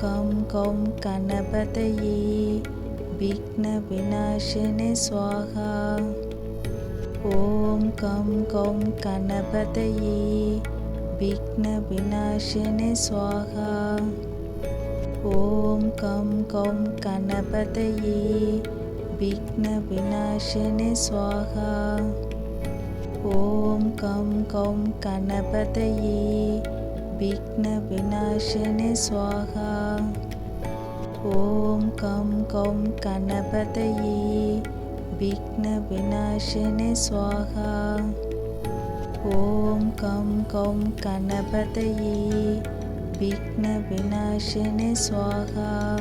Come கம் கணபதையே. விக்ன விநாசினே ஸ்வாகா ஓம் கம் கம் கணபதையே. விக்ன விநாசினே ஸ்வாகா ஓம் கம் கம் கணபதையே. விக்ன விநாசினே ஸ்வாகா ஓம் கம் கம் கணபதையே. விக்ன விநாசினே ஸ்வாகா ॐ कं कौं गणपतये विघ्नविनाशिने स्वाहा। ॐ कं कौं गणपतये विघ्नविनाशिने स्वाहा।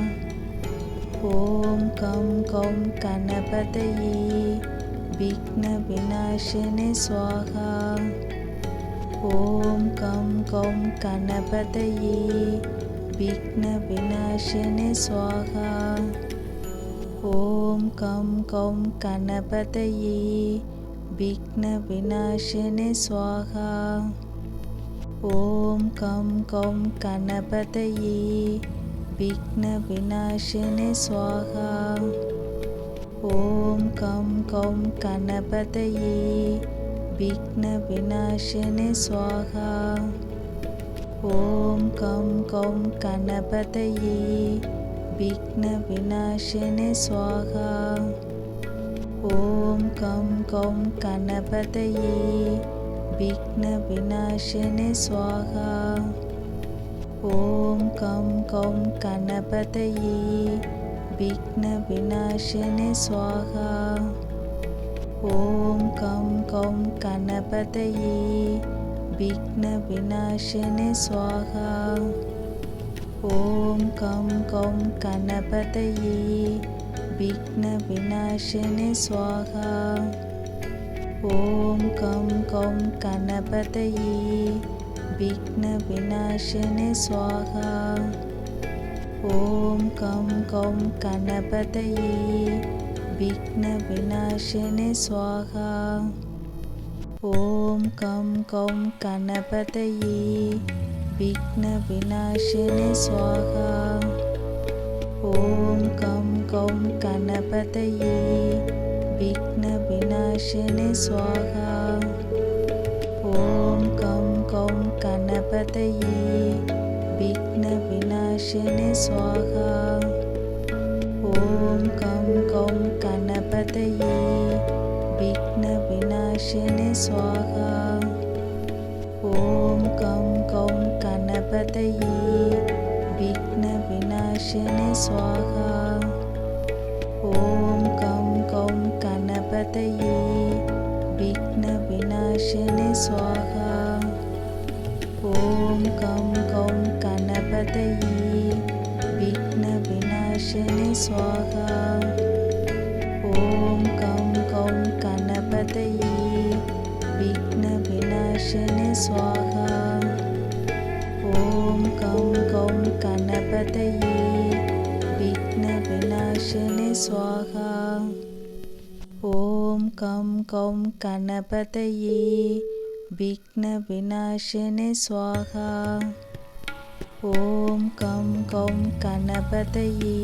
ॐ कं कौं गणपतये विघ्नविनाशिने स्वाहा। ॐ कं कौं गणपतये विघ्नविनाशिने स्वाहा ॐ कं कौं गणपतये विघ्नविनाशिने स्वाहा ॐ कं कौं गणपतये विघ्नविनाशिने स्वाहा ॐ कं कौं गणपतये विघ्नविनाशिने स्वाहा ॐ कं कौं गणपतये विघ्नविनाशिने स्वाहा ॐ कं कौं गणपतये विघ्नविनाशिने स्वाहा ॐ कं कौं गणपतये विघ्नविनाशिने स्वाहा ॐ कं कौं गणपतये விக்ன விநாசன சுவாகா. ஓம் கம் கம் கணபதையே. விக்ன விநாசன சுவாகா. ஓம் கம் கம் கணபதையே. விக்ன விநாசன சுவாகா. ஓம் கம் கம் கணபதையே. விக்ன விநாசன சுவாகா. ஓம் கம் கம் கணபதையே. விக்ன விநாசினி சுவாகா. ஓம் கம் கம் கணபதையே. விக்ன விநாசினி சுவாகா. ஓம் கம் கம் கணபதையே. விக்ன விநாசினி சுவாகா. ஓம் கம் கம் கணபதையே. विघ्नविनाशिने स्वाहा। ॐ कं कौं गणपतये विघ्नविनाशिने स्वाहा। ॐ कं कौं गणपतये विघ्नविनाशिने स्वाहा। ॐ कं कौं गणपतये विघ्नविनाशिने स्वाहा स्वाहा। ॐ कं कौं गणपतये विघ्नविनाशिने स्वाहा। ॐ कं कौं गणपतये विघ्नविनाशिने स्वाहा। ॐ कं कौं गणपतये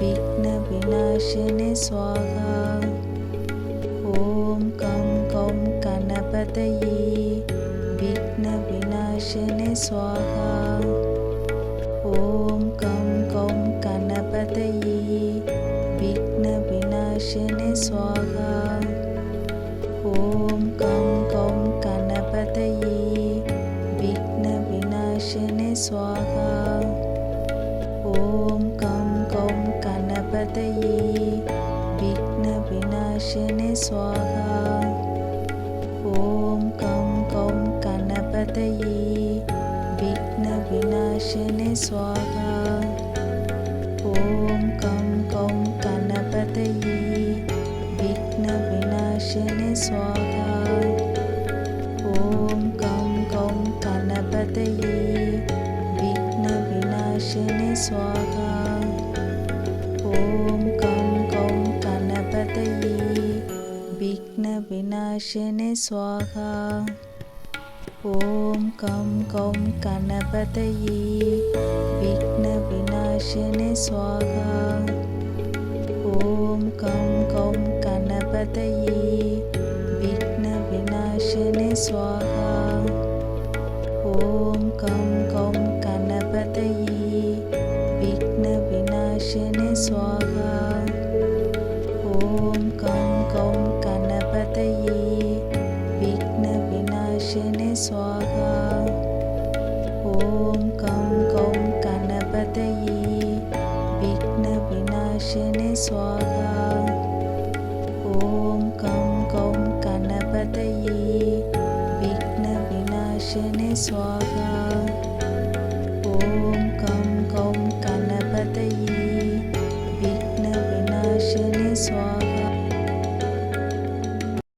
विघ्नविनाशिने स्वाहा। ॐ कं कौं विघ्नविनाशिने स्वाहा। ॐ कं कौं गणपतये विघ्नविनाशिने स्वाहा। ॐ कं कौं गणपतये विघ्नविनाशिने स्वाहा। ॐ कं कौं गणपतये ॐ कं कौं गणपतये विघ्नविनाशिने स्वाहा ॐ कं कौं गणपतये विघ्नवि विघ्नविनाशिने स्वाहा ॐ कं कौं गणपतये विघ्नविनाशिने स्वाहा कं ॐ कं कौं गणपतये विघ्नविनाशिने स्वाहा। ॐ कं कौं गणपतये विघ्नविनाशिने स्वाहा। ॐ कं कौं गणपतये विघ्नविनाशिने स्वाहा